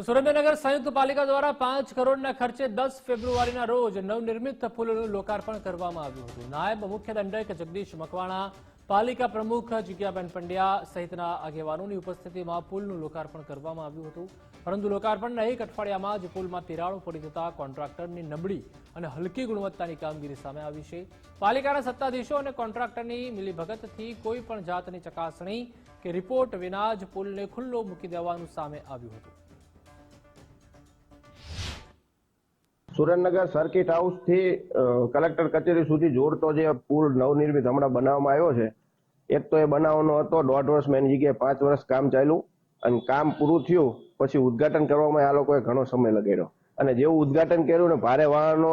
તો સુરેન્દ્રનગર સંયુક્ત પાલિકા દ્વારા પાંચ કરોડના ખર્ચે દસ ફેબ્રુઆરીના રોજ નવનિર્મિત પુલનું લોકાર્પણ કરવામાં આવ્યું હતું. નાયબ મુખ્ય દંડક જગદીશ મકવાણા, પાલિકા પ્રમુખ જિજ્ઞાબેન પંડ્યા સહિતના આગેવાનોની ઉપસ્થિતિમાં પુલનું લોકાર્પણ કરવામાં આવ્યું હતું. પરંતુ લોકાર્પણના એક અઠવાડિયામાં જ પુલમાં તિરાડો પડી જતા કોન્ટ્રાક્ટરની નબળી અને હલકી ગુણવત્તાની કામગીરી સામે આવી છે. પાલિકાના સત્તાધીશો અને કોન્ટ્રાક્ટરની મિલીભગતથી કોઈ પણ જાતની ચકાસણી કે રિપોર્ટ વિના જ પુલને ખુલ્લો મૂકી દેવાનું સામે આવ્યું હતું. સુરેન્દ્રનગર સર્કિટ હાઉસથી કલેક્ટર કચેરી સુધી જોડતો જે પુલ નવનિર્મિત હમણાં બનાવવામાં આવ્યો છે, એક તો એ બનાવવાનો હતો, દોઢ વર્ષ મેં જગ્યાએ પાંચ વર્ષ કામ ચાલ્યું, અને કામ પૂરું થયું, પછી ઉદ્ઘાટન કરવામાં આ લોકોએ ઘણો સમય લગાડ્યો. અને જેવું ઉદ્ઘાટન કર્યું ને ભારે વાહનો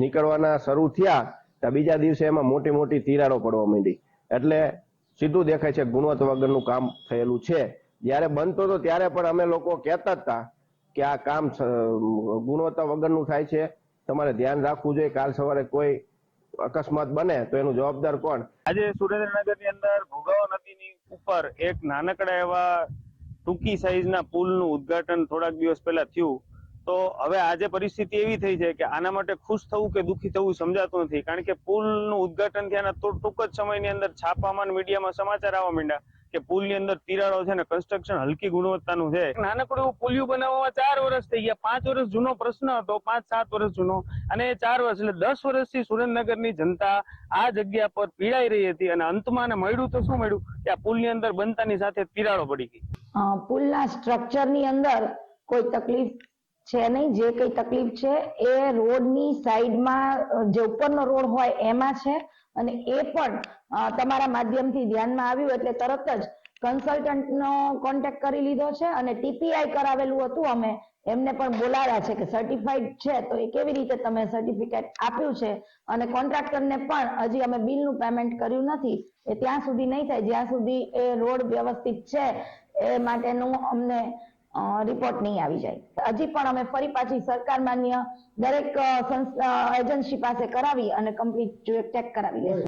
નીકળવાના શરૂ થયા ત્યાં બીજા દિવસે એમાં મોટી મોટી તિરાડો પડવા માંડી. એટલે સીધું દેખાય છે ગુણવત્તા વગરનું કામ થયેલું છે. જ્યારે બનતો હતો ત્યારે પણ અમે લોકો કહેતા હતા કે આ કામ ગુણવત્તા વગરનું થાય છે, તમારે ધ્યાન રાખવું જોઈએ કાલ સવારે કોઈ અકસ્માત બને તો એનું જવાબદાર કોણ? આજે સુરેન્દ્રનગરની અંદર ભોગાવો નદીની ઉપર એક નાનકડા એવા ટૂંકી સાઈઝના પુલનું ઉદ્ઘાટન થોડાક દિવસ પહેલા થયું. તો હવે આજે પરિસ્થિતિ એવી થઈ છે કે આના માટે ખુશ થવું કે દુઃખી થવું સમજાતું નથી. કારણ કે પુલનું ઉદ્ઘાટન થયાના તો ટૂંક જ સમયની અંદર છાપામાં મીડિયામાં સમાચાર આવવા માંડ્યા. કે પુલની અંદર તિરાડો છે ને કન્સ્ટ્રક્શન હલકી ગુણવત્તાનું છે. નાનકડું એવું પુલિયું બનાવવામાં ચાર વર્ષ થઈ ગયા. પાંચ વર્ષ જૂનો પ્રશ્ન હતો. પાંચ સાત વર્ષ જૂનો. અને ચાર વર્ષ એટલે દસ વર્ષથી સુરેન્દ્રનગરની જનતા આ જગ્યા પર પીડાઈ રહી હતી અને અંતમાં ને મળ્યું તો શું મળ્યું? કે આ પુલની અંદર બનતાની સાથે તિરાડો પડી ગઈ. પુલના સ્ટ્રક્ચરની અંદર કોઈ તકલીફ છે નહીં, જે કઈ તકલીફ છે, એ રોડની સાઈડમાં જે ઉપરનો રોડ હોય એમાં છે અને એ પણ તમારા માધ્યમથી ધ્યાનમાં આવ્યું એટલે તરત જ કન્સલ્ટન્ટનો કોન્ટેક્ટ કરી લીધો છે અને ટીપીઆઈ કરાવેલું હતું અમે, એમને પણ બોલાવ્યા છે કે સર્ટિફાઈડ છે તો એ કેવી રીતે તમે સર્ટિફિકેટ આપ્યું છે અને કોન્ટ્રાક્ટરને પણ હજી અમે બિલનું પેમેન્ટ કર્યું નથી, એ ત્યાં સુધી નહીં થાય. જ્યાં સુધી એ રોડ વ્યવસ્થિત છે એ માટેનું અમને રિપોર્ટ નહીં આવી જાય. હજી પણ અમે ફરી પાછી સરકાર માન્ય દરેક એજન્સી પાસે કરાવી અને કમ્પ્લીટ ચેક કરાવી લઈશું